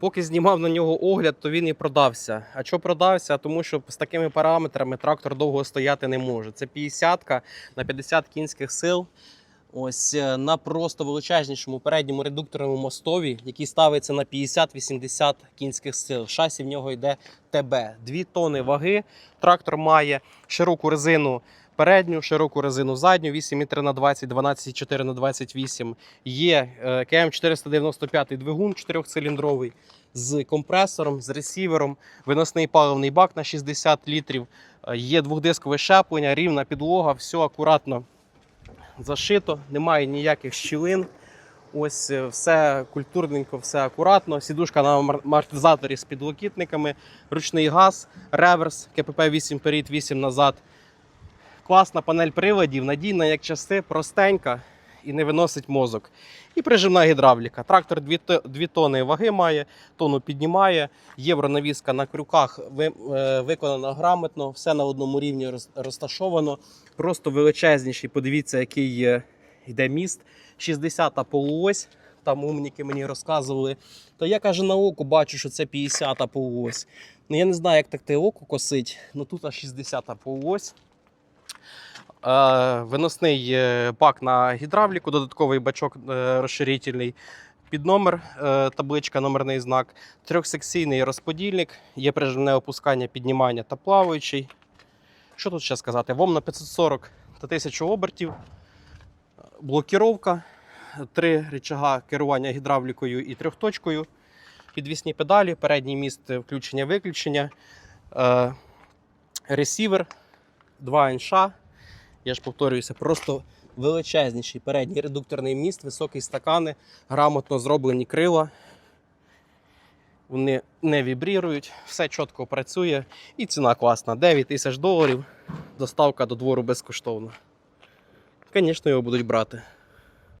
Поки знімав на нього огляд, то він і продався. А що продався? Тому що з такими параметрами трактор довго стояти не може. Це 50 на 50 кінських сил. Ось е, на просто величезнішому передньому редукторному мостові, який ставиться на 50-80 кінських сил. Шасі в нього йде ТБ. 2 тони ваги. Трактор має широку резину передню, широку резину задню, 8,3 на 20, 12,4 на 28. Є е, КМ 495 двигун 4-циліндровий з компресором, з ресівером, виносний паливний бак на 60 літрів. Е, Є двохдискове щеплення, рівна підлога, все акуратно зашито, немає ніяких щілин. Ось е, все культурненько, все акуратно. Сідушка на амор- амортизаторі з підлокітниками, ручний газ, реверс, КПП 8 вперед, 8 назад. Класна панель приладів, надійна як часи, простенька і не виносить мозок. І прижимна гідравліка. Трактор 2 тонни ваги має, тонну піднімає. Євронавіска на крюках е, виконана грамотно, все на одному рівні розташовано. Просто величезніший. Подивіться, який йде міст. 60-та полуось. Там умніки мені розказували. То я каже на око бачу, що це 50-та полуось. Ну я не знаю, як так те око косить. Ну тут аж 60-та полуось. Е, виносний е, бак на гідравліку, додатковий бачок е, розширительний. Під номер, табличка, номерний знак, трьохсекційний розподільник, є прижимне опускання, піднімання та плаваючий. Що тут ще сказати? ВОМ на 540 та 1000 обертів, блокіровка, три рычага керування гідравлікою і трьохточкою, підвісні педалі, передній міст включення-виключення, ресівер, два інша. Я ж повторююся, просто величезніший передній редукторний міст, високі стакани, грамотно зроблені крила. Вони не вібрірують, все чітко працює і ціна класна. 9 тисяч доларів. Доставка до двору безкоштовна. Звісно, його будуть брати.